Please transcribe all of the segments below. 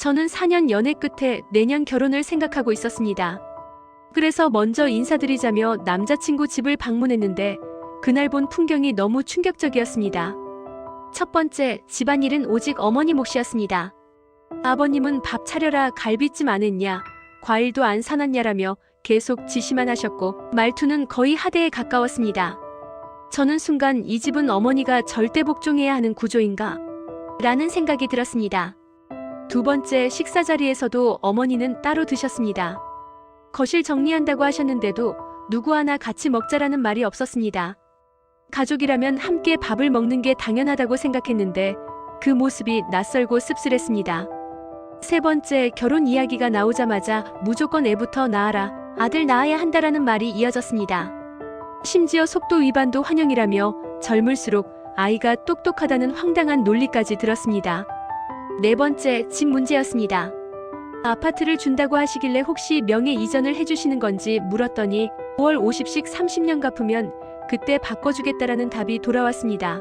저는 4년 연애 끝에 내년 결혼을 생각하고 있었습니다. 그래서 먼저 인사드리자며 남자친구 집을 방문했는데 그날 본 풍경이 너무 충격적이었습니다. 첫 번째, 집안일은 오직 어머니 몫이었습니다. 아버님은 밥 차려라 갈비찜 안 했냐, 과일도 안 사놨냐라며 계속 지시만 하셨고 말투는 거의 하대에 가까웠습니다. 저는 순간 이 집은 어머니가 절대 복종해야 하는 구조인가? 라는 생각이 들었습니다. 두 번째 식사 자리에서도 어머니는 따로 드셨습니다. 거실 정리한다고 하셨는데도 누구 하나 같이 먹자라는 말이 없었습니다. 가족이라면 함께 밥을 먹는 게 당연하다고 생각했는데 그 모습이 낯설고 씁쓸했습니다. 세 번째 결혼 이야기가 나오자마자 무조건 애부터 낳아라, 아들 낳아야 한다라는 말이 이어졌습니다. 심지어 속도 위반도 환영이라며 젊을수록 아이가 똑똑하다는 황당한 논리까지 들었습니다. 네 번째, 집 문제였습니다. 아파트를 준다고 하시길래 혹시 명예 이전을 해주시는 건지 물었더니 5월 50씩 30년 갚으면 그때 바꿔주겠다라는 답이 돌아왔습니다.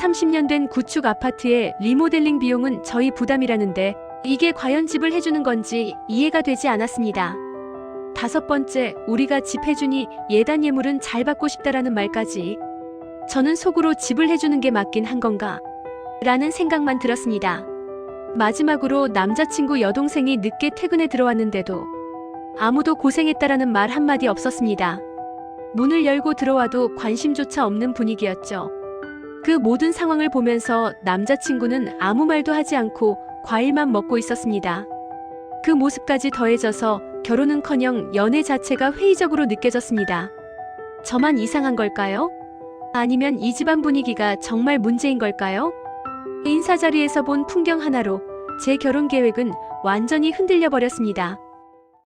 30년 된 구축 아파트의 리모델링 비용은 저희 부담이라는데 이게 과연 집을 해주는 건지 이해가 되지 않았습니다. 다섯 번째, 우리가 집 해주니 예단 예물은 잘 받고 싶다라는 말까지. 저는 속으로 집을 해주는 게 맞긴 한 건가? 라는 생각만 들었습니다. 마지막으로 남자친구 여동생이 늦게 퇴근에 들어왔는데도 아무도 고생했다라는 말 한마디 없었습니다. 문을 열고 들어와도 관심조차 없는 분위기였죠. 그 모든 상황을 보면서 남자친구는 아무 말도 하지 않고 과일만 먹고 있었습니다. 그 모습까지 더해져서 결혼은커녕 연애 자체가 회의적으로 느껴졌습니다. 저만 이상한 걸까요? 아니면 이 집안 분위기가 정말 문제인 걸까요? 인사 자리에서 본 풍경 하나로 제 결혼 계획은 완전히 흔들려 버렸습니다.